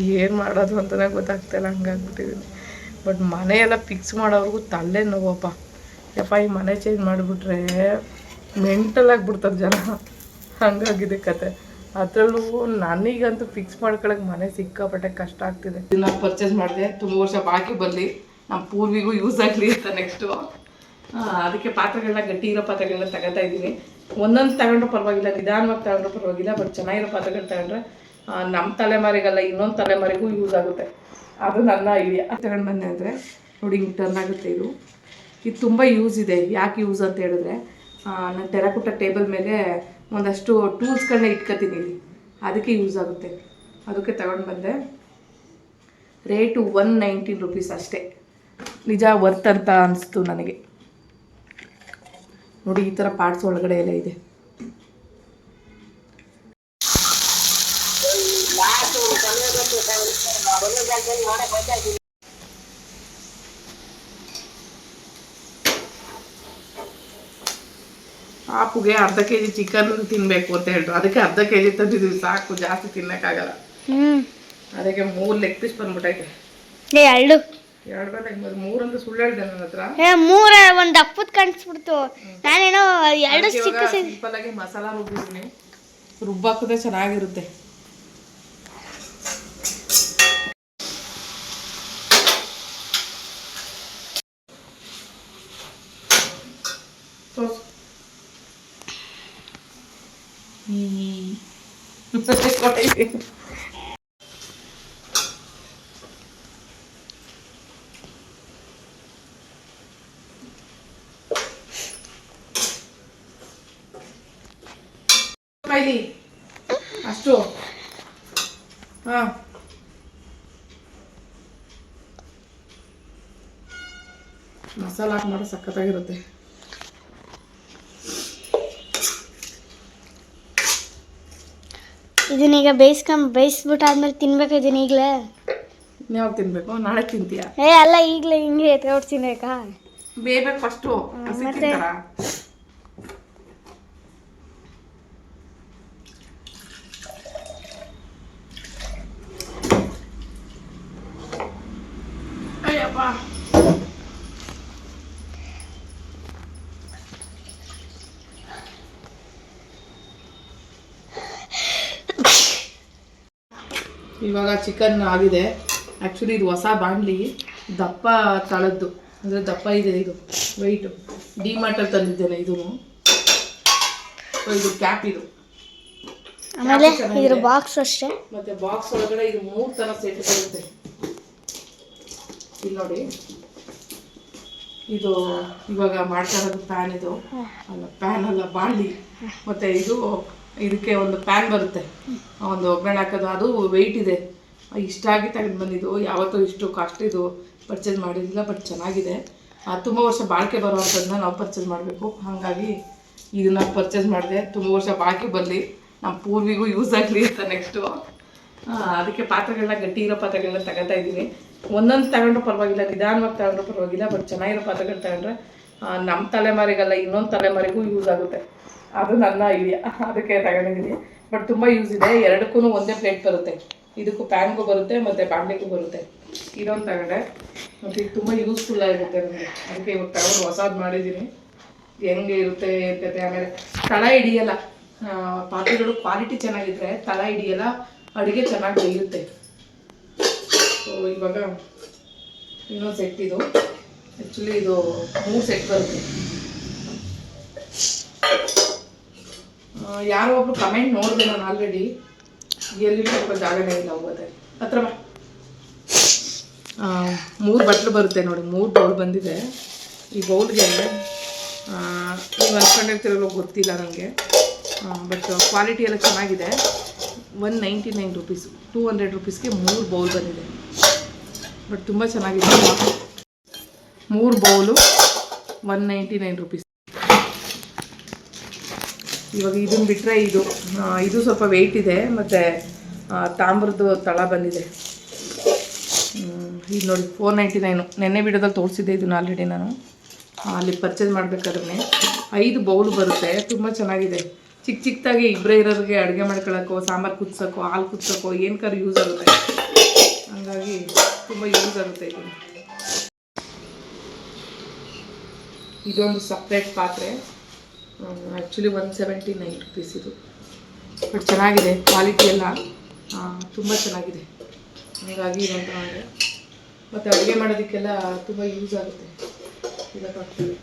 ಏನು ಮಾಡೋದು ಅಂತಲೇ ಗೊತ್ತಾಗ್ತಾಯಿಲ್ಲ ಹಂಗಾಗ್ಬಿಟ್ಟಿದ್ದೀನಿ ಬಟ್ ಮನೆಯೆಲ್ಲ ಫಿಕ್ಸ್ ಮಾಡೋವ್ರಿಗೂ ತಲೆ ನೋವಪ್ಪ. ಯಪ್ಪ, ಈ ಮನೆ ಚೇಂಜ್ ಮಾಡಿಬಿಟ್ರೆ ಮೆಂಟಲ್ ಆಗಿಬಿಡ್ತಾರೆ ಜನ. ಹಂಗಾಗಿದೆ ಕತೆ. ಅದರಲ್ಲೂ ನನಗಂತೂ ಫಿಕ್ಸ್ ಮಾಡ್ಕೊಳಕ್ಕೆ ಮನೆ ಸಿಕ್ಕಾಪಟ್ಟೆ ಕಷ್ಟ ಆಗ್ತಿದೆ. ಇದನ್ನ ಪರ್ಚೇಸ್ ಮಾಡಿದೆ. ತುಂಬ ವರ್ಷ ಬಾಕಿ ಬರಲಿ. ನಮ್ಮ ಪೂರ್ವಿಗೂ ಯೂಸ್ ಆಗಲಿ ಅಂತ ನೆಕ್ಸ್ಟು ಅದಕ್ಕೆ ಪಾತ್ರೆಗಳನ್ನ ಗಟ್ಟಿ ಇರೋ ಪಾತ್ರೆಗಳನ್ನ ತಗೋತಾ ಇದ್ದೀನಿ. ಒಂದೊಂದು ತಗೊಂಡ್ರು ಪರವಾಗಿಲ್ಲ, ನಿಧಾನವಾಗಿ ತಗೊಂಡ್ರು ಪರವಾಗಿಲ್ಲ ಬಟ್ ಚೆನ್ನಾಗಿರೋ ಪಾತ್ರೆಗಳು ತಗೊಂಡ್ರೆ ನಮ್ಮ ತಲೆಮಾರಿಗಲ್ಲ ಇನ್ನೊಂದು ತಲೆಮಾರಿಗೂ ಯೂಸ್ ಆಗುತ್ತೆ. ಅದು ನನ್ನ ಐಡಿಯಾ ತಗೊಂಡು ಬಂದೆ ಅಂದರೆ ನೋಡಿ ಹಿಂಗೆ ಟರ್ನ್ ಆಗುತ್ತೆ ಇದು. ಇದು ತುಂಬ ಯೂಸ್ ಇದೆ. ಯಾಕೆ ಯೂಸ್ ಅಂತ ಹೇಳಿದ್ರೆ ನಾನು ಟೆರಕುಟ್ಟ ಟೇಬಲ್ ಮೇಲೆ ಒಂದಷ್ಟು ಟೂಲ್ಸ್ಗಳನ್ನ ಇಟ್ಕೊತೀನಿ ಇಲ್ಲಿ. ಅದಕ್ಕೆ ಯೂಸ್ ಆಗುತ್ತೆ. ಅದಕ್ಕೆ ತಗೊಂಡು ಬಂದೆ. ರೇಟು ಒನ್ ನೈಂಟೀನ್ ರುಪೀಸ್ ಅಷ್ಟೇ. ನಿಜ ವರ್ತ್ ಅಂತ ಅನಿಸ್ತು ನನಗೆ. ನೋಡಿ ಈ ಥರ ಪಾರ್ಟ್ಸ್ ಒಳಗಡೆ ಎಲ್ಲ ಇದೆ. ಪಾಪುಗೆ ಅರ್ಧ ಕೆ ಜಿ ಚಿಕನ್ ತಿನ್ಬೇಕು ಅಂತ ಹೇಳ್ರು ಅದಕ್ಕೆ ಅರ್ಧ ಕೆ ಜಿ ತಂದಿದ್ದೀವಿ ಸಾಕು ಜಾಸ್ತಿ ತಿನ್ನಕ್ಕಾಗಲ್ಲ. ಹ್ಮ್. ಅದಕ್ಕೆ ಮೂರು ಲೆಗ್ ಪೀಸ್ ಬಂದ್ಬಿಟ್ಟೈತೆ ಏ ಎರಡು. ಎರಡು ಬಂದಾಗ ಮೂರಂತ ಸುಳ್ಳು ಹೇಳ್ದೆ ನನ್ನ ಹತ್ರ. ಏ ಮೂರ ಒಂದ್ ದಪ್ಪದ್ ಕಾಣಿಸ್ಬಿಡ್ತು. ನಾನೇನೋ ಎರಡು ಚಿಕ್ಕ ಸಿಂಪಲ್ ಆಗಿ ಮಸಾಲ ರುಬ್ಬಿದ್ದೀನಿ. ರುಬ್ಬಾಕಿದ್ರೆ ಚೆನ್ನಾಗಿರುತ್ತೆ. ಕೈಲಿ ಅಷ್ಟು. ಹಾ. ಮಸಾಲ ಹಾಕಿ ಮಾಡೋ ಸಖತ್ತಾಗಿರುತ್ತೆ. ಇದನ್ನೀಗ ಬೇಯಿಸ್ಕೊಂಡ್ ಬೇಯಿಸ್ಬಿಟ್ಟು ಆದ್ಮೇಲೆ ತಿನ್ಬೇಕು ಇದನ್ನ ಈಗಲೇ? ಯಾವಾಗ ತಿನ್ಬೇಕು? ನಾಳೆ ತಿಂತೀಯ? ಏ ಅಲ್ಲ ಈಗಲೇ ಹಿಂಗೆ ಎತ್ಕೊಂಡು ತಿನ್ಬೇಕಾ? ಬೇಯ್ಬೇಕು ಫಸ್ಟು. ಮತ್ತೆ? ತಿಂತಾರ ಅಯ್ಯಪ್ಪ ಇವಾಗ ಚಿಕನ್ ಆಗಿದೆ. ಆ್ಯಕ್ಚುಲಿ ಇದು ಹೊಸ ಬಾಂಡ್ಲಿ ದಪ್ಪ ತಳದ್ದು. ಅಂದರೆ ದಪ್ಪ ಇದೆ ಇದು. ವೆಯ್ಟು ಡಿಮಾರ್ಟಲ್ಲಿ ತಂದಿದ್ದೇನೆ ಇದು. ಇದು ಕ್ಯಾಪ್ ಇದು. ಆಮೇಲೆ. ಇದ್ರ ಬಾಕ್ಸ್ ಅಷ್ಟೇ. ಮತ್ತೆ ಬಾಕ್ಸ್ ಒಳಗಡೆ ಇದು ಮೂರು ಥರ ಸೆಟ್ ಬರುತ್ತೆ. ಇಲ್ಲಿ ನೋಡಿ. ಇದು ಇವಾಗ ಮಾಡ್ತಾ ಇರೋದು ಪ್ಯಾನ್ ಇದು. ಅಲ್ಲ ಪ್ಯಾನ್ ಅಲ್ಲ ಬಾಂಡ್ಲಿ ಮತ್ತೆ ಇದು ಇದಕ್ಕೆ ಒಂದು ಪ್ಯಾನ್ ಬರುತ್ತೆ. ಒಂದು ಒಗ್ಗರಣೆ ಹಾಕೋದು, ಅದು ವೆಯ್ಟ್ ಇದೆ. ಇಷ್ಟಾಗಿ ತೆಗೆದು ಬಂದಿದ್ದು, ಯಾವತ್ತೂ ಇಷ್ಟು ಕಾಸ್ಟ್ ಇದು ಪರ್ಚೇಸ್ ಮಾಡಿರಲಿಲ್ಲ ಬಟ್ ಚೆನ್ನಾಗಿದೆ. ತುಂಬ ವರ್ಷ ಬಾಳಿಕೆ ಬರುವಂಥದ್ದನ್ನ ನಾವು ಪರ್ಚೇಸ್ ಮಾಡಬೇಕು. ಹಾಗಾಗಿ ಇದನ್ನ ಪರ್ಚೇಸ್ ಮಾಡಿದೆ, ತುಂಬ ವರ್ಷ ಬಾಳಿಕೆ ಬರಲಿ ನಮ್ಮ ಪೂರ್ವಿಗೂ ಯೂಸ್ ಆಗಲಿ ಅಂತ ನೆಕ್ಸ್ಟು ಅದಕ್ಕೆ ಪಾತ್ರೆಗಳನ್ನ ಗಟ್ಟಿ ಇರೋ ಪಾತ್ರೆಗಳನ್ನ ತಗೋತಾ ಇದ್ದೀನಿ ಒಂದೊಂದು ತಗೊಂಡ್ರು ಪರವಾಗಿಲ್ಲ, ನಿಧಾನವಾಗಿ ತಗೊಂಡ್ರು ಪರವಾಗಿಲ್ಲ ಬಟ್ ಚೆನ್ನಾಗಿರೋ ಪಾತ್ರೆಗಳು ತಗೊಂಡ್ರೆ ನಮ್ಮ ತಲೆಮಾರಿಗಲ್ಲ, ಇನ್ನೊಂದು ತಲೆಮಾರಿಗೂ ಯೂಸ್ ಆಗುತ್ತೆ. ಅದು ನನ್ನ ಐಡಿಯಾ ಅದಕ್ಕೆ ತಗೊಂಡಿದ್ದೀನಿ. ಬಟ್ ತುಂಬ ಯೂಸ್ ಇದೆ. ಎರಡಕ್ಕೂ ಒಂದೇ ಪ್ಲೇಟ್ ಬರುತ್ತೆ. ಇದಕ್ಕೂ ಪ್ಯಾನ್ಗೂ ಬರುತ್ತೆ, ಮತ್ತು ಬಾಂಡೆಗೂ ಬರುತ್ತೆ. ಇದೊಂದು ತಗೊಂಡೆ. ಮತ್ತು ಇದು ತುಂಬ ಯೂಸ್ಫುಲ್ ಆಗಿರುತ್ತೆ ನನಗೆ. ಅದಕ್ಕೆ ಇವಾಗ ತಗೊಂಡು ಹೊಸದು ಮಾಡಿದ್ದೀನಿ. ಹೆಂಗೆ ಇರುತ್ತೆ ಇರ್ತೈತೆ ಆಮೇಲೆ ತಳ ಹಿಡಿಯಲ್ಲ. ಪಾತ್ರೆಗಳು ಕ್ವಾಲಿಟಿ ಚೆನ್ನಾಗಿದ್ರೆ ತಳ ಹಿಡಿಯಲ್ಲ, ಅಡುಗೆ ಚೆನ್ನಾಗಿ ಬೇಯುತ್ತೆ. ಸೊ ಇವಾಗ ಇನ್ನೊಂದು ಸೆಟ್ ಇದು. ಆ್ಯಕ್ಚುಲಿ ಇದು ಮೂರು ಸೆಟ್ ಬರುತ್ತೆ. ಯಾರೋ ಒಬ್ರು ಕಮೆಂಟ್ ನೋಡಿದೆ ನಾನು ಆಲ್ರೆಡಿ ಎಲ್ಲಿ ಸ್ವಲ್ಪ ಜಾಗನೇ ಇಲ್ಲ ಹೋಗೋದೆ. ಹತ್ರ ಮೂರು ಬಟ್ಲು ಬರುತ್ತೆ ನೋಡಿ, ಮೂರು ಬೌಲ್ ಬಂದಿದೆ. ಈ ಬೌಲ್ಗೆ ನೀವು ಅನ್ಕೊಂಡಿರ್ತಿರೋ ಗೊತ್ತಿಲ್ಲ ನನಗೆ ಬಟ್ ಕ್ವಾಲಿಟಿ ಎಲ್ಲ ಚೆನ್ನಾಗಿದೆ. One ninety nine rupees two hundred ರುಪೀಸ್ಗೆ ಮೂರು ಬೌಲ್ ಬಂದಿದೆ. ಬಟ್ ತುಂಬ ಚೆನ್ನಾಗಿದೆ. ಮೂರು ಬೌಲು ಒನ್ ನೈಂಟಿ ಇವಾಗ ಇದನ್ನ ಬಿಟ್ಟರೆ ಇದು ಇದು ಸ್ವಲ್ಪ ವೆಯ್ಟ್ ಇದೆ, ಮತ್ತು ತಾಮ್ರದ್ದು ತಳ ಬಂದಿದೆ. ಇದು ನೋಡಿ ಫೋರ್ ನೈಂಟಿ ನೈನು ನೆನ್ನೆ ವಿಡಿಯೋದಲ್ಲಿ ತೋರಿಸಿದ್ದೆ ಇದನ್ನು ಆಲ್ರೆಡಿ ನಾನು. ಅಲ್ಲಿ ಪರ್ಚೇಸ್ ಮಾಡಬೇಕಾದ್ರೆ ಐದು ಬೌಲ್ ಬರುತ್ತೆ, ತುಂಬ ಚೆನ್ನಾಗಿದೆ. ಚಿಕ್ಕ ಚಿಕ್ಕದಾಗಿ ಇಬ್ಬರೇ ಇರೋರಿಗೆ ಅಡುಗೆ ಮಾಡ್ಕೊಳ್ಳೋಕ್ಕೋ ಸಾಂಬಾರು ಕುದಿಸೋಕ್ಕೋ, ಹಾಲು ಕುದಿಸೋಕ್ಕೋ ಏನಕ್ಕಾದ್ರೂ ಯೂಸ್ ಆಗುತ್ತೆ. ಹಂಗಾಗಿ ತುಂಬ ಯೂಸ್ ಆಗುತ್ತೆ ಇದು. ಇದೊಂದು ಸಪ್ರೇಟ್ ಪಾತ್ರೆ. Actually one seventy nine rupees ಇದು. ಬಟ್ ಚೆನ್ನಾಗಿದೆ ಕ್ವಾಲಿಟಿ ಎಲ್ಲ. ತುಂಬ ಚೆನ್ನಾಗಿದೆ. ಹಾಗಾಗಿ ಇದೊಂದು ಮಾಡಿದೆ. ಮತ್ತು ಅಡುಗೆ ಮಾಡೋದಕ್ಕೆಲ್ಲ ತುಂಬ ಯೂಸ್ ಆಗುತ್ತೆ. ಇದಕ್ಕೆ ಹಾಕ್ತೀವಿ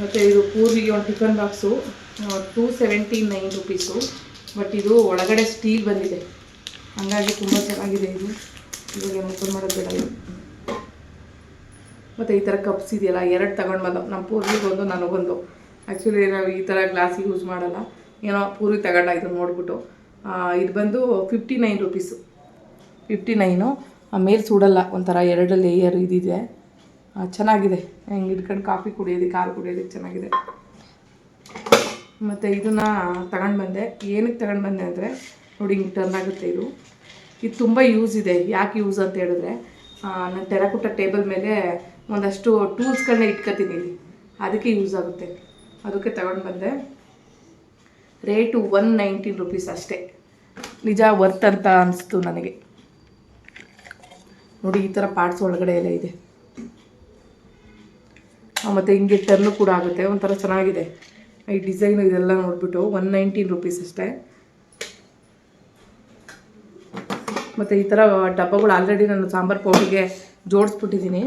ಮತ್ತು ಇದು ಪೂರ್ವಿಗೆ ಒಂದು tiffin box two seventy nine rupees but ಇದು ಒಳಗಡೆ ಸ್ಟೀಲ್ ಬಂದಿದೆ. ಹಾಗಾಗಿ ತುಂಬ ಚೆನ್ನಾಗಿದೆ ಇದು. ಇವಾಗ ಮಾಡೋದು ಬೇಡ. ಮತ್ತು ಈ ಥರ ಕಪ್ಸ್ ಇದೆಯಲ್ಲ, ಎರಡು ತಗೊಂಡು ಬಂದು ನಮ್ಮ ಪೂರ್ವಿಗೊಂದು ನನಗೊಂದು. ಆ್ಯಕ್ಚುಲಿ ನಾವು ಈ ಥರ ಗ್ಲಾಸ್ ಯೂಸ್ ಮಾಡಲ್ಲ. ಏನೋ ಪೂರ್ವಿ ತಗೊಂಡ ಇದನ್ನು ನೋಡ್ಬಿಟ್ಟು. ಇದು ಬಂದು fifty nine rupees fifty nine ಮೇಲೆ ಸುಡಲ್ಲ, ಒಂಥರ ಎರಡು ಲೇಯರ್ ಇದಿದೆ. ಚೆನ್ನಾಗಿದೆ. ಹಿಂಗೆ ಇಟ್ಕೊಂಡು ಕಾಫಿ ಕುಡಿಯೋದಕ್ಕೆ, ಕಾಲು ಕುಡಿಯೋದಕ್ಕೆ ಚೆನ್ನಾಗಿದೆ. ಮತ್ತು ಇದನ್ನು ತಗೊಂಡು ಬಂದೆ. ಏನಕ್ಕೆ ತಗೊಂಡು ಬಂದೆ ಅಂದರೆ, ನೋಡಿ ಹಿಂಗೆ ಟರ್ನ್ ಆಗುತ್ತೆ ಇದು. ಇದು ತುಂಬ ಯೂಸ್ ಇದೆ. ಯಾಕೆ ಯೂಸ್ ಅಂತ ಹೇಳಿದ್ರೆ ನಾನು ಟೆರಾಕುಟ್ಟ ಟೇಬಲ್ ಮೇಲೆ ಒಂದಷ್ಟು ಟೂಲ್ಸ್ಗಳನ್ನ ಇಟ್ಕೊತೀನಿ ಇಲ್ಲಿ. ಅದಕ್ಕೆ ಯೂಸ್ ಆಗುತ್ತೆ. ಅದಕ್ಕೆ ತಗೊಂಡು ಬಂದೆ. ರೇಟು ಒನ್ ನೈಂಟೀನ್ ರುಪೀಸ್ ಅಷ್ಟೇ. ನಿಜ ವರ್ತ್ ಅಂತ ಅನಿಸ್ತು ನನಗೆ. ನೋಡಿ, ಈ ಥರ ಪಾರ್ಟ್ಸ್ ಒಳಗಡೆ ಎಲ್ಲ ಇದೆ. ಮತ್ತು ಹಿಂಗೆ ಟರ್ನು ಕೂಡ ಆಗುತ್ತೆ. ಒಂಥರ ಚೆನ್ನಾಗಿದೆ. ಈ ಡಿಸೈನು ಇದೆಲ್ಲ ನೋಡಿಬಿಟ್ಟು ಒನ್ ನೈಂಟೀನ್ ರುಪೀಸ್ ಅಷ್ಟೇ. ಮತ್ತು ಈ ಥರ ಡಬ್ಬಗಳು ಆಲ್ರೆಡಿ ನಾನು ಸಾಂಬಾರು ಪೌಡಿಗೆ ಜೋಡಿಸ್ಬಿಟ್ಟಿದ್ದೀನಿ.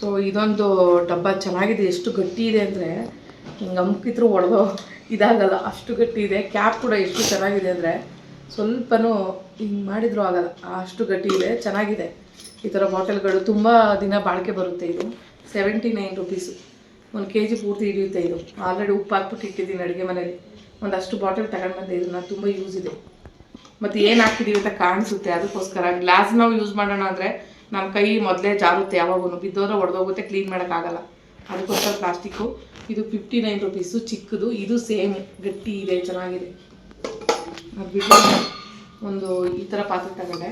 ಸೊ ಇದೊಂದು ಡಬ್ಬ ಚೆನ್ನಾಗಿದೆ. ಎಷ್ಟು ಗಟ್ಟಿ ಇದೆ ಅಂದರೆ ಹಿಂಗೆ ಅಮ್ಕಿದ್ರು ಒಡೆದೋ ಇದಾಗಲ್ಲ. ಅಷ್ಟು ಗಟ್ಟಿ ಇದೆ. ಕ್ಯಾಪ್ ಕೂಡ ಎಷ್ಟು ಚೆನ್ನಾಗಿದೆ ಅಂದರೆ ಸ್ವಲ್ಪನೂ ಹಿಂಗೆ ಮಾಡಿದರೂ ಆಗಲ್ಲ. ಅಷ್ಟು ಗಟ್ಟಿ ಇದೆ. ಚೆನ್ನಾಗಿದೆ. ಈ ಥರ ಬಾಟಲ್ಗಳು ತುಂಬ ದಿನ ಬಾಳಿಕೆ ಬರುತ್ತೆ ಇದು. ಸೆವೆಂಟಿ ನೈನ್ ರುಪೀಸು ಒಂದು ಕೆ ಜಿ ಪೂರ್ತಿ ಹಿಡಿಯುತ್ತೆ ಇದು. ಆಲ್ರೆಡಿ ಉಪ್ಪು ಹಾಕ್ಬಿಟ್ಟು ಇಟ್ಟಿದ್ದೀನಿ ಅಡುಗೆ ಮನೇಲಿ ಒಂದಷ್ಟು ಬಾಟಲ್ ತಗೊಂಡು ಬಂದೆ. ಇದನ್ನ ತುಂಬ ಯೂಸ್ ಇದೆ. ಮತ್ತು ಏನು ಹಾಕಿದ್ದೀವಿ ಅಂತ ಕಾಣಿಸುತ್ತೆ. ಅದಕ್ಕೋಸ್ಕರ ಗ್ಲಾಸ್ ನಾವು ಯೂಸ್ ಮಾಡೋಣ ಅಂದರೆ ನಮ್ಮ ಕೈ ಮೊದಲೇ ಜಾರುತ್ತೆ ಯಾವಾಗೂ ಬಿದ್ದೋದ್ರೆ ಒಡೆದೋಗುತ್ತೆ ಕ್ಲೀನ್ ಮಾಡೋಕ್ಕಾಗಲ್ಲ. ಅದಕ್ಕೋಸ್ಕರ ಪ್ಲಾಸ್ಟಿಕ್ಕು. ಇದು ಫಿಫ್ಟಿ ನೈನ್ ರುಪೀಸು ಚಿಕ್ಕದು, ಇದು ಸೇಮ್ ಗಟ್ಟಿ ಇದೆ, ಚೆನ್ನಾಗಿದೆ. ಅದು ಬಿಟ್ಟು ಒಂದು ಈ ಥರ ಪಾತ್ರೆ ತಗೊಂಡೆ.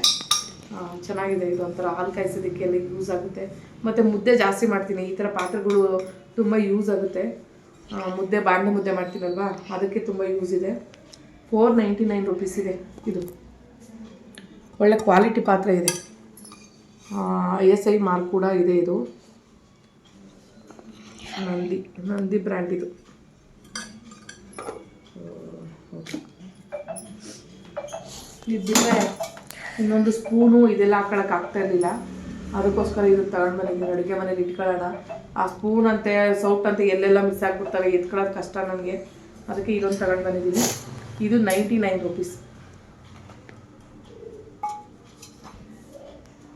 ಚೆನ್ನಾಗಿದೆ, ಇದು ಒಂಥರ ಹಾಲು ಕಾಯಿಸೋದಕ್ಕೆ ಎಲ್ಲ ಯೂಸ್ ಆಗುತ್ತೆ. ಮತ್ತು ಮುದ್ದೆ ಜಾಸ್ತಿ ಮಾಡ್ತೀನಿ, ಈ ಥರ ಪಾತ್ರೆಗಳು ತುಂಬ ಯೂಸ್ ಆಗುತ್ತೆ. ಮುದ್ದೆ, ಬಾಂಡೆ ಮುದ್ದೆ ಮಾಡ್ತೀನಲ್ವಾ, ಅದಕ್ಕೆ ತುಂಬ ಯೂಸ್ ಇದೆ. ಫೋರ್ ನೈಂಟಿ ನೈನ್ ರುಪೀಸ್ ಇದೆ, ಇದು. ಒಳ್ಳೆ ಕ್ವಾಲಿಟಿ ಪಾತ್ರೆ ಇದೆ. ಐ ಎಸ್ ಐ ಮಾರ್ಕ್ ಕೂಡ ಇದೆ ಇದು. ನಂದಿ ನಂದಿ ಬ್ರ್ಯಾಂಡ್ ಇದು. ಇದು ಬಿಟ್ಟರೆ ಇನ್ನೊಂದು ಸ್ಪೂನು ಇದೆಲ್ಲ ಹಾಕೊಳಕ್ಕೆ ಆಗ್ತಾ ಇರಲಿಲ್ಲ. ಅದಕ್ಕೋಸ್ಕರ ಇದು ತಗೊಂಡು ಬಂದಿದ್ದೀನಿ ಅಡುಗೆ ಮನೇಲಿ ಇಟ್ಕೊಳ್ಳೋಣ. ಆ ಸ್ಪೂನ್ ಅಂತೆ ಎಲ್ಲೆಲ್ಲ ಮಿಸ್ ಆಗಿಬಿಡ್ತವೆ. ಎತ್ಕೊಳ್ಳೋದು ಕಷ್ಟ ನನಗೆ. ಅದಕ್ಕೆ ಇದೊಂದು ತಗೊಂಡು ಬಂದಿದ್ದೀನಿ. ಇದು ನೈಂಟಿ ನೈನ್ ರುಪೀಸ್.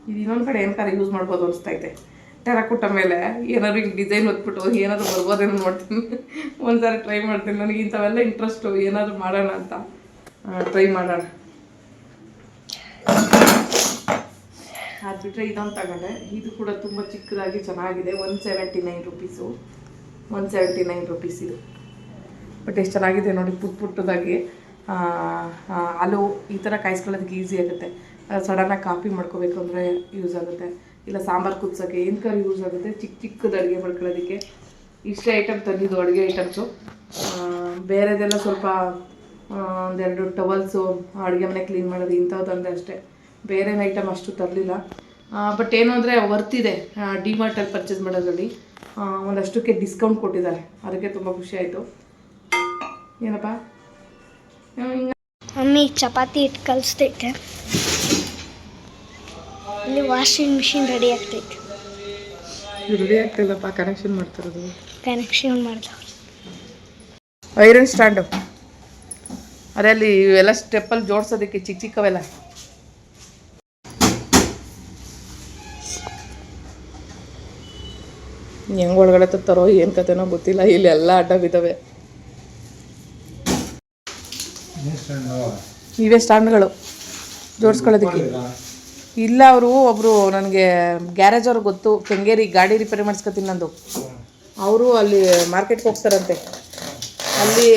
ಇದು ಇನ್ನೊಂದು ಕಡೆ ಏನಕ್ಕಾರ ಯೂಸ್ ಮಾಡ್ಬೋದು ಅನಿಸ್ತೈತೆ. ಟೆರಕುಟ್ಟ ಮೇಲೆ ಏನಾದ್ರು ಈಗ ಡಿಸೈನ್ ಹೊತ್ಬಿಟ್ಟು ಏನಾದರೂ ಬರ್ಬೋದೇನೋ ನೋಡ್ತೀನಿ. ಒಂದ್ಸಾರಿ ಟ್ರೈ ಮಾಡ್ತೀನಿ. ನನಗೆ ಇಂಥವೆಲ್ಲ ಇಂಟ್ರೆಸ್ಟು ಏನಾದರೂ ಮಾಡೋಣ ಅಂತ. ಟ್ರೈ ಮಾಡೋಣ. ಅದು ಬಿಟ್ಟರೆ ಇದೊಂದು ತಗೊಂಡೆ. ಇದು ಕೂಡ ತುಂಬ ಚಿಕ್ಕದಾಗಿ ಚೆನ್ನಾಗಿದೆ. One seventy nine rupees one seventy nine rupees ಇದು. ಬಟ್ ಎಷ್ಟು ಚೆನ್ನಾಗಿದೆ ನೋಡಿ ಪುಟ್ ಪುಟ್ಟದಾಗಿ. ಹಾಲು ಈ ಥರ ಕಾಯಿಸ್ಕೊಳ್ಳೋದಕ್ಕೆ ಈಸಿ ಆಗುತ್ತೆ. ಸಡನ್ನಾಗಿ ಕಾಫಿ ಮಾಡ್ಕೋಬೇಕು ಅಂದರೆ ಯೂಸ್ ಆಗುತ್ತೆ. ಇಲ್ಲ ಸಾಂಬಾರು ಕುದಿಸೋಕ್ಕೆ ಏನಕ್ಕಾರು ಯೂಸ್ ಆಗುತ್ತೆ? ಚಿಕ್ಕ ಚಿಕ್ಕದು ಅಡುಗೆ ಮಾಡ್ಕೊಳ್ಳೋದಕ್ಕೆ. ಇಷ್ಟೇ ಐಟಮ್ ತಂದಿದ್ದು ಅಡುಗೆ ಐಟಮ್ಸು ಬೇರೆದೆಲ್ಲ ಸ್ವಲ್ಪ ಒಂದೆರಡು ಟವಲ್ಸು ಅಡುಗೆ ಮನೆ ಕ್ಲೀನ್ ಮಾಡೋದು ಇಂಥವು ತಂದೆ ಅಷ್ಟೇ. ಬೇರೆ ಐಟಮ್ ಅಷ್ಟು ತರಲಿಲ್ಲ. ಬಟ್ ಏನು ಅಂದರೆ ವರ್ತಿದೆ ಡಿಮಾರ್ಟಲ್ಲಿ ಪರ್ಚೇಸ್ ಮಾಡೋದ್ರಲ್ಲಿ. ಒಂದಷ್ಟಕ್ಕೆ ಡಿಸ್ಕೌಂಟ್ ಕೊಟ್ಟಿದ್ದಾರೆ. ಅದಕ್ಕೆ ತುಂಬ ಖುಷಿ ಆಯಿತು. ಏನಪ್ಪ? ಮಮ್ಮಿ, ಚಪಾತಿ ಇಟ್ಟು ಕಲಿಸ್ತೈತೆ ಇಲ್ಲಿ ವಾಷಿಂಗ್ ಮಿಷಿನ್ ರೆಡಿ ಆಗ್ತೈತೆ. ರೆಡಿ ಆಗ್ತಿಲ್ಲಪ್ಪ ಕನೆಕ್ಷನ್ ಮಾಡ್ತಿರೋದು. ಕನೆಕ್ಷನ್ ಮಾಡ್ತಾವ ಐರನ್ ಸ್ಟ್ಯಾಂಡು ಅದೇ ಅಲ್ಲಿ ಇವೆಲ್ಲ ಸ್ಟೆಪ್ಪಲ್ಲಿ ಜೋಡ್ಸೋದಕ್ಕೆ ಚಿಕ್ಕ ಚಿಕ್ಕವೆಲ್ಲ. ಹೆಂಗೆ ಒಳಗಡೆ ತರೋ ಏನು ಕತೆನೋ ಗೊತ್ತಿಲ್ಲ ಇಲ್ಲಿ ಎಲ್ಲ ಅಡ್ಡ ಬಿದ್ದಾವೆ. ಇವೇ ಸ್ಟ್ಯಾಂಡ್ಗಳು ಜೋಡಿಸ್ಕೊಳ್ಳೋದಕ್ಕೆ. ಇಲ್ಲ ಅವರು ಒಬ್ಬರು ನನಗೆ ಗ್ಯಾರೇಜ್ ಅವ್ರಿಗೆ ಗೊತ್ತು. ಕೆಂಗೇರಿ ಗಾಡಿ ರಿಪೇರಿ ಮಾಡಿಸ್ಕೊತೀನಿ ನಂದು. ಅವರು ಅಲ್ಲಿ ಮಾರ್ಕೆಟ್ಗೆ ಹೋಗ್ತಾರಂತೆ. ಅಲ್ಲಿ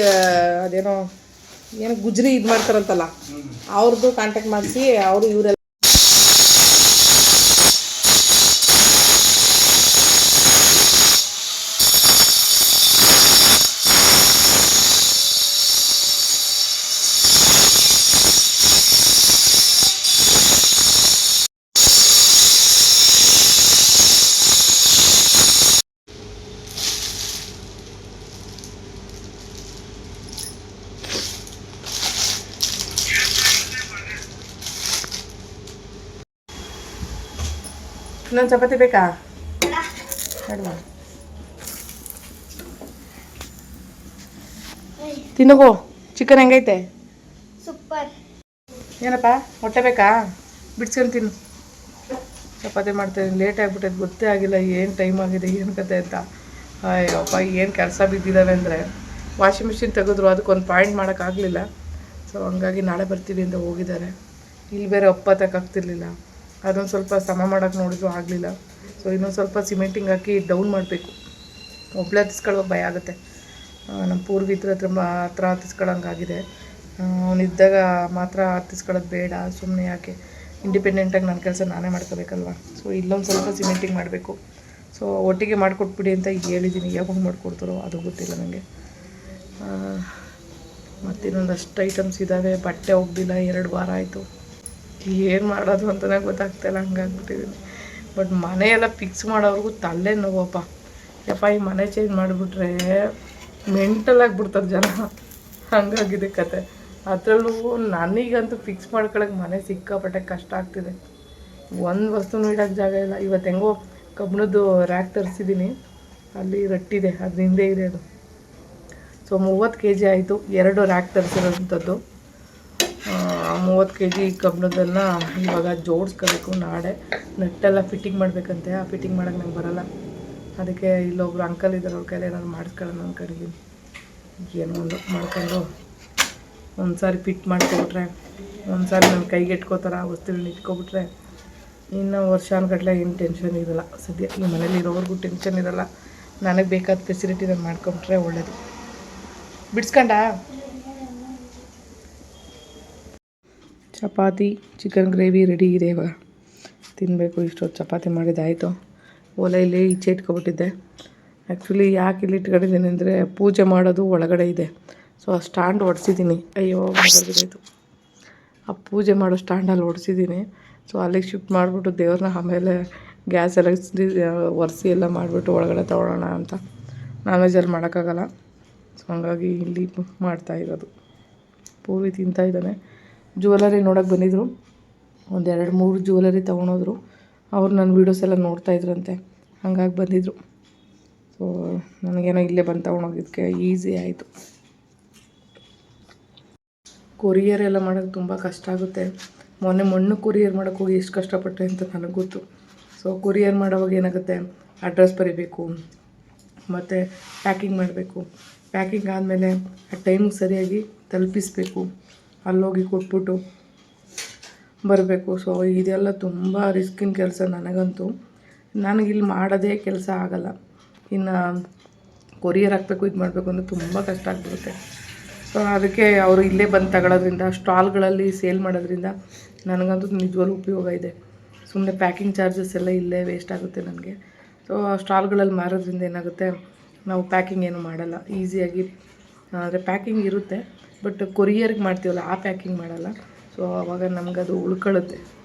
ಅದೇನೋ ಏನು ಗುಜ್ರಿ ಇದು ಮಾಡ್ತಾರಂತಲ್ಲ ಅವ್ರದ್ದು ಕಾಂಟ್ಯಾಕ್ಟ್ ಮಾಡಿಸಿ ಅವರು ಇವರೆಲ್ಲ ಇನ್ನೊಂದು ಚಪಾತಿ ಬೇಕಾ ಬೇಡವಾ ತಿನ್ನಗೋ ಚಿಕನ್ ಹೆಂಗೈತೆ? ಸೂಪರ್ ಏನಪ್ಪ ಹೊಟ್ಟೆ ಬೇಕಾ? ಬಿಡ್ಸ್ಕೊಂಡು ತಿನ್ನು. ಚಪಾತಿ ಮಾಡ್ತಾಯಿದ್ದೀನಿ ಲೇಟ್ ಆಗಿಬಿಟ್ಟೈತೆ ಗೊತ್ತೇ ಆಗಿಲ್ಲ ಏನು ಟೈಮ್ ಆಗಿದೆ ಏನು ಕತೆ ಅಂತ. ಅಯ್ಯಪ್ಪ ಏನು ಕೆಲಸ ಬಿದ್ದಿದ್ದಾವೆ ಅಂದರೆ. ವಾಷಿಂಗ್ ಮಿಷಿನ್ ತೆಗೆದ್ರು ಅದಕ್ಕೊಂದು ಪಾಯಿಂಟ್ ಮಾಡೋಕ್ಕಾಗಲಿಲ್ಲ ಸೊ ಹಂಗಾಗಿ ನಾಳೆ ಬರ್ತೀವಿ ಅಂತ ಹೋಗಿದ್ದಾರೆ. ಇಲ್ಲಿ ಬೇರೆ ಒಪ್ಪ ತಕ್ಕಾಗ್ತಿರ್ಲಿಲ್ಲ ಅದೊಂದು ಸ್ವಲ್ಪ ಸಮ ಮಾಡೋಕ್ಕೆ ನೋಡಿದ್ರು ಆಗಲಿಲ್ಲ. ಸೊ ಇನ್ನೊಂದು ಸ್ವಲ್ಪ ಸಿಮೆಂಟಿಂಗ್ ಹಾಕಿ ಡೌನ್ ಮಾಡಬೇಕು. ಒಬ್ಬಳೆ ಹತ್ತಿಸ್ಕೊಳ್ಳೋಕೆ ಭಯ ಆಗುತ್ತೆ. ನಮ್ಮ ಪೂರ್ವಿತ್ರ ಹತ್ರ ಹತ್ರ ಹತ್ತಿಸ್ಕೊಳ್ಳೋಂಗಾಗಿದೆ ಅವನಿದ್ದಾಗ ಮಾತ್ರ ಹತ್ತಿಸ್ಕೊಳ್ಳೋದು ಬೇಡ ಸುಮ್ಮನೆ ಯಾಕೆ? ಇಂಡಿಪೆಂಡೆಂಟಾಗಿ ನನ್ನ ಕೆಲಸ ನಾನೇ ಮಾಡ್ಕೋಬೇಕಲ್ವ? ಸೊ ಇಲ್ಲೊಂದು ಸ್ವಲ್ಪ ಸಿಮೆಂಟಿಂಗ್ ಮಾಡಬೇಕು. ಸೊ ಒಟ್ಟಿಗೆ ಮಾಡಿಕೊಟ್ಬಿಡಿ ಅಂತ ಹೇಳಿದ್ದೀನಿ ಯಾವಾಗ ಮಾಡಿಕೊಡ್ತಾರೋ ಅದು ಗೊತ್ತಿಲ್ಲ ನನಗೆ ಮತ್ತಿನ್ನೊಂದಷ್ಟು ಐಟಮ್ಸ್ ಇದ್ದಾವೆ ಬಟ್ಟೆ ಹೋಗ್ದಿಲ್ಲ ಎರಡು ವಾರ ಆಯಿತು. ಏನು ಮಾಡೋದು ಅಂತಲೇ ಗೊತ್ತಾಗ್ತಾಯಿಲ್ಲ ಹಂಗಾಗ್ಬಿಟ್ಟಿದ್ದೀನಿ ಬಟ್ ಮನೆಯೆಲ್ಲ ಫಿಕ್ಸ್ ಮಾಡೋವ್ರಿಗೂ ತಲೆ ನೋವಪ್ಪ. ಯಪ್ಪ, ಈ ಮನೆ ಚೇಂಜ್ ಮಾಡಿಬಿಟ್ರೆ ಮೆಂಟಲ್ ಆಗಿಬಿಡ್ತಾರೆ ಜನ. ಹಂಗಾಗಿದೆ ಕತೆ. ಅದರಲ್ಲೂ ನನಗಂತೂ ಫಿಕ್ಸ್ ಮಾಡ್ಕೊಳಕ್ಕೆ ಮನೆ ಸಿಕ್ಕಾಪಟ್ಟೆ ಕಷ್ಟ ಆಗ್ತಿದೆ. ಒಂದು ವಸ್ತುನೂ ಇಡೋಕ್ಕೆ ಜಾಗ ಇಲ್ಲ. ಇವತ್ತು ಹೆಂಗೋ ಕಬ್ಬಣದ್ದು ರ್ಯಾಕ್ ತರಿಸಿದ್ದೀನಿ ಅಲ್ಲಿ ರಟ್ಟಿದೆ ಅದರಿಂದ ಇದೆ ಅದು. ಸೊ ಮೂವತ್ತು ಕೆ ಜಿ ಆಯಿತು. ಎರಡು ರ್ಯಾಕ್ ತರಿಸಿರೋಂಥದ್ದು. ಮೂವತ್ತು ಕೆ ಜಿ ಕಬ್ಬಣದನ್ನು ಇವಾಗ ಜೋಡಿಸ್ಕೋಬೇಕು ನಾಳೆ. ನೆಟ್ಟೆಲ್ಲ ಫಿಟ್ಟಿಂಗ್ ಮಾಡಬೇಕಂತೆ. ಆ ಫಿಟ್ಟಿಂಗ್ ಮಾಡೋಕ್ಕೆ ನಂಗೆ ಬರಲ್ಲ. ಅದಕ್ಕೆ ಇಲ್ಲೊಬ್ರು ಅಂಕಲ್ ಇದ್ದಾರೆ ಅವ್ರ ಕೈಲಿ ಏನಾದ್ರು ಮಾಡಿಸ್ಕೊಳ್ಳೋಣ ಅಂದ್ಕೊಂಡಿದ್ದೀನಿ ಏನೋ ಒಂದು ಮಾಡ್ಕೊಂಡು ಒಂದು ಸಾರಿ ಫಿಟ್ ಮಾಡ್ಕೊಬಿಟ್ರೆ ಒಂದು ಸಾರಿ ನನ್ನ ಕೈಗೆ ಇಟ್ಕೋತಾರ ವಸ್ತುಗಳನ್ನ ಇಟ್ಕೊಬಿಟ್ರೆ, ಇನ್ನು ವರ್ಷಾನುಗಟ್ಲೆ ಏನು ಟೆನ್ಷನ್ ಇರೋಲ್ಲ. ಸದ್ಯ ಈ ಮನೇಲಿ ಇರೋವ್ರಿಗೂ ಟೆನ್ಷನ್ ಇರೋಲ್ಲ. ನನಗೆ ಬೇಕಾದ ಫೆಸಿಲಿಟಿ ನಾನು ಮಾಡ್ಕೊಂಬಿಟ್ರೆ ಒಳ್ಳೇದು. ಬಿಡ್ಸ್ಕೊಂಡ? ಚಪಾತಿ ಚಿಕನ್ ಗ್ರೇವಿ ರೆಡಿ ಇದೆ ಇವಾಗ. ತಿನ್ನಬೇಕು ಇಷ್ಟೊತ್ತು ಚಪಾತಿ ಮಾಡಿದ್ದಾಯಿತು. ಒಲೆಯಲ್ಲಿ ಈಚೆ ಇಟ್ಕೊಬಿಟ್ಟಿದ್ದೆ. ಆ್ಯಕ್ಚುಲಿ ಯಾಕೆ ಇಲ್ಲಿ ಇಟ್ಕೊಂಡಿದ್ದೀನಿ ಅಂದರೆ ಪೂಜೆ ಮಾಡೋದು ಒಳಗಡೆ ಇದೆ. ಸೊ ಆ ಸ್ಟ್ಯಾಂಡ್ ಒಡಿಸಿದ್ದೀನಿ. ಅಯ್ಯೋ ಆಯಿತು ಆ ಪೂಜೆ ಮಾಡೋ ಸ್ಟ್ಯಾಂಡಲ್ಲಿ ಒಡಿಸಿದ್ದೀನಿ. ಸೊ ಅಲ್ಲಿಗೆ ಶಿಫ್ಟ್ ಮಾಡಿಬಿಟ್ಟು ದೇವ್ರನ್ನ ಆಮೇಲೆ ಗ್ಯಾಸ್ ಎಲ್ಲ ಒರೆಸಿ ಎಲ್ಲ ಮಾಡಿಬಿಟ್ಟು ಒಳಗಡೆ ತೊಗೊಳೋಣ ಅಂತ. ನಾನ್ ವೆಜ್ಜಲ್ಲಿ ಮಾಡೋಕ್ಕಾಗಲ್ಲ. ಸೊ ಹಂಗಾಗಿ ಇಲ್ಲಿ ಮಾಡ್ತಾ ಇರೋದು. ಪೂರಿ ತಿಂತಾ ಇದ್ದಾನೆ. ಜ್ಯುವೆಲರಿ ನೋಡೋಕೆ ಬಂದಿದ್ದರು ಒಂದು ಎರಡು ಮೂರು ಜ್ಯುವೆಲರಿ ತೊಗೊಂಡೋದ್ರು. ಅವ್ರು ನನ್ನ ವೀಡಿಯೋಸ್ ಎಲ್ಲ ನೋಡ್ತಾಯಿದ್ರಂತೆ ಹಂಗಾಗಿ ಬಂದಿದ್ದರು ಸೊ ನನಗೇನೋ ಇಲ್ಲೇ ಬಂದು ತೊಗೊಂಡೋಗಿದ್ದಕ್ಕೆ ಈಸಿ ಆಯಿತು. ಕೊರಿಯರ್ ಎಲ್ಲ ಮಾಡೋಕ್ಕೆ ತುಂಬ ಕಷ್ಟ ಆಗುತ್ತೆ. ಮೊನ್ನೆ ಮಣ್ಣು ಕೊರಿಯರ್ ಮಾಡೋಕ್ಕೆ ಹೋಗಿ ಎಷ್ಟು ಕಷ್ಟಪಟ್ಟೆ ಅಂತ ನನಗೆ ಗೊತ್ತು. ಸೊ ಕೊರಿಯರ್ ಮಾಡೋವಾಗ ಏನಾಗುತ್ತೆ? ಅಡ್ರೆಸ್ ಬರೀಬೇಕು, ಮತ್ತು ಪ್ಯಾಕಿಂಗ್ ಮಾಡಬೇಕು. ಪ್ಯಾಕಿಂಗ್ ಆದಮೇಲೆ ಆ ಟೈಮಿಗೆ ಸರಿಯಾಗಿ ತಲುಪಿಸ್ಬೇಕು. ಅಲ್ಲೋಗಿ ಕೊಟ್ಬಿಟ್ಟು ಬರಬೇಕು. ಸೊ ಇದೆಲ್ಲ ತುಂಬ ರಿಸ್ಕಿನ ಕೆಲಸ ನನಗಂತೂ. ನನಗಿಲ್ಲಿ ಮಾಡೋದೇ ಕೆಲಸ ಆಗಲ್ಲ. ಇನ್ನು ಕೊರಿಯರ್ ಹಾಕಬೇಕು, ಇದು ಮಾಡಬೇಕು ಅಂದರೆ ತುಂಬ ಕಷ್ಟ ಆಗಿಬಿಡುತ್ತೆ. ಸೊ ಅದಕ್ಕೆ ಅವರು ಇಲ್ಲೇ ಬಂದು ತಗೊಳ್ಳೋದ್ರಿಂದ ಸ್ಟಾಲ್ಗಳಲ್ಲಿ ಸೇಲ್ ಮಾಡೋದ್ರಿಂದ ನನಗಂತೂ ನಿಜವಾಗ್ಲೂ ಉಪಯೋಗ ಇದೆ. ಸುಮ್ಮನೆ ಪ್ಯಾಕಿಂಗ್ ಚಾರ್ಜಸ್ ಎಲ್ಲ ಇಲ್ಲೇ ವೇಸ್ಟ್ ಆಗುತ್ತೆ ನನಗೆ. ಸೊ ಸ್ಟಾಲ್ಗಳಲ್ಲಿ ಮಾರೋದ್ರಿಂದ ಏನಾಗುತ್ತೆ? ನಾವು ಪ್ಯಾಕಿಂಗ್ ಏನು ಮಾಡಲ್ಲ. ಈಸಿಯಾಗಿ ಅಂದರೆ ಪ್ಯಾಕಿಂಗ್ ಇರುತ್ತೆ. ಬಟ್ ಕೊರಿಯರ್ಗೆ ಮಾಡ್ತೀವಲ್ಲ ಆ ಪ್ಯಾಕಿಂಗ್ ಮಾಡಲ್ಲ. ಸೊ ಆವಾಗ ನಮಗದು ಉಳ್ಕೊಳ್ಳುತ್ತೆ.